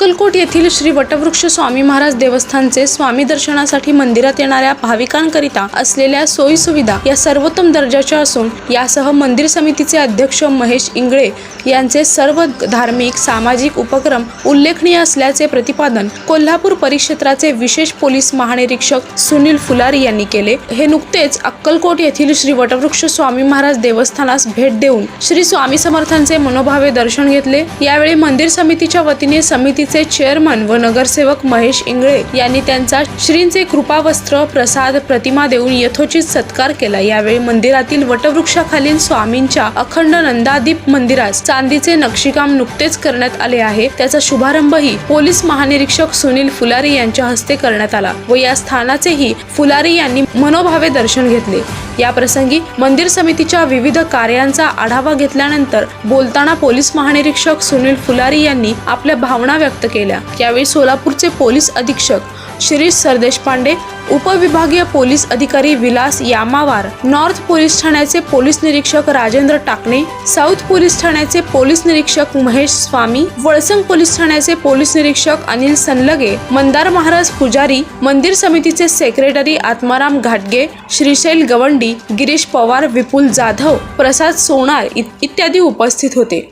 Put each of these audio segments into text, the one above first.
अक्कलकोट येथील श्री वटवृक्ष स्वामी महाराज देवस्थानचे स्वामी दर्शनासाठी मंदिरात येणाऱ्या भाविकांकरिता असलेल्या सोयी सुविधा या सर्वोत्तम दर्जाच्या असून यासह मंदिर समितीचे अध्यक्ष महेश इंगळे यांचे सर्व धार्मिक सामाजिक उपक्रम उल्लेखनीय असल्याचे प्रतिपादन कोल्हापूर परिक्षेत्राचे विशेष पोलीस महानिरीक्षक सुनील फुलारी यांनी केले. हे नुकतेच अक्कलकोट येथील श्री वटवृक्ष स्वामी महाराज देवस्थानास भेट देऊन श्री स्वामी समर्थांचे मनोभावे दर्शन घेतले. यावेळी मंदिर समितीच्या वतीने समितीचे चेअरमन व नगरसेवक महेश इंगळे यांनी त्यांचा श्रींचे कृपावस्त्र प्रसाद प्रतिमा देऊन यथोचित सत्कार केला. यावेळी मंदिरातील वटवृक्षाखालील स्वामींच्या अखंड नंदादीप मंदिरास चांदीचे नक्षीकाम नुकतेच करण्यात आले आहे. त्याचा शुभारंभही पोलीस महानिरीक्षक सुनील फुलारी यांच्या हस्ते करण्यात आला व या स्थानाचेही फुलारी यांनी मनोभावे दर्शन घेतले. या प्रसंगी मंदिर समितीच्या विविध कार्यांचा आढावा घेतल्यानंतर बोलताना पोलीस महानिरीक्षक सुनील फुलारी यांनी आपल्या भावना व्यक्त केल्या. यावेळी सोलापूरचे पोलीस अधीक्षक शिरीष सरदेशपांडे उपविभागीय पोलीस अधिकारी विलास यामावार नॉर्थ पोलीस ठाण्याचे पोलीस निरीक्षक राजेंद्र टाकणे साऊथ पोलीस ठाण्याचे पोलीस निरीक्षक महेश स्वामी वळसंग पोलीस ठाण्याचे पोलीस निरीक्षक अनिल सनलगे मंदार महाराज पुजारी मंदिर समितीचे सेक्रेटरी आत्माराम घाटगे श्रीशैल गवंडी गिरीश पवार विपुल जाधव प्रसाद सोनार इत्यादी उपस्थित होते.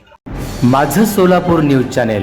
माझं सोलापूर न्यूज चॅनेल